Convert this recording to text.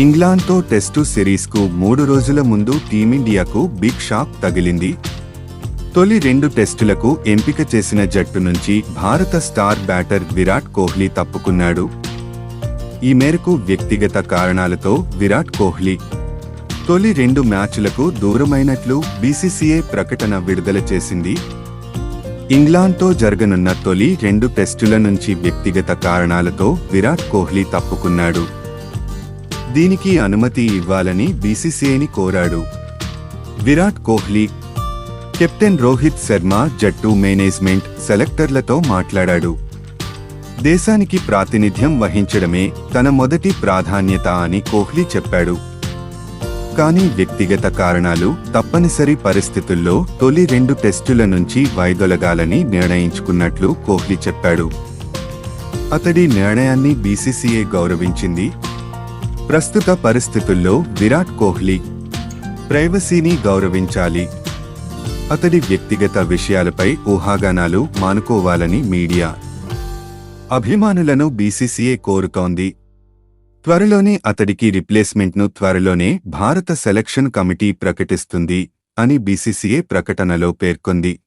ఇంగ్లాండ్తో test సిరీస్కు మూడు రోజుల ముందు టీమిండియాకు బిగ్ షాక్ తగిలింది. తొలి రెండు టెస్టులకు ఎంపిక చేసిన జట్టు నుంచి భారత స్టార్ బ్యాటర్ విరాట్ కోహ్లీ తప్పుకున్నాడు. ఈ మేరకు వ్యక్తిగత కారణాలతో విరాట్ కోహ్లీ తొలి రెండు మ్యాచ్లకు దూరమైనట్లు బీసీసీఏ ప్రకటన విడుదల చేసింది. ఇంగ్లాండ్తో జరగనున్న తొలి రెండు టెస్టుల నుంచి వ్యక్తిగత కారణాలతో విరాట్ కోహ్లీ తప్పుకున్నాడు. దీనికి అనుమతి ఇవ్వాలని బీసీసీఐని కోరాడు. విరాట్ కోహ్లీ కెప్టెన్ రోహిత్ శర్మ జట్టు మేనేజ్మెంట్ సెలెక్టర్లతో మాట్లాడాడు. దేశానికి ప్రాతినిధ్యం వహించడమే తన మొదటి ప్రాధాన్యత అని కోహ్లీ చెప్పాడు. కానీ వ్యక్తిగత కారణాలు తప్పనిసరి పరిస్థితుల్లో తొలి రెండు టెస్టుల నుంచి వైదొలగాలని నిర్ణయించుకున్నట్లు కోహ్లీ చెప్పాడు. అతడి నిర్ణయాన్ని బీసీసీఏ గౌరవించింది ప్రస్తుత పరిస్థితుల్లో విరాట్ కోహ్లీ ప్రైవసీని గౌరవించాలి. అతడి వ్యక్తిగత విషయాలపై ఊహాగానాలు మానుకోవాలని మీడియా అభిమానులను బీసీసీఏ కోరుతోంది. త్వరలోనే అతడికి రిప్లేస్మెంట్ను త్వరలోనే భారత సెలక్షన్ కమిటీ ప్రకటిస్తుంది అని బీసీసీఏ ప్రకటనలో పేర్కొంది.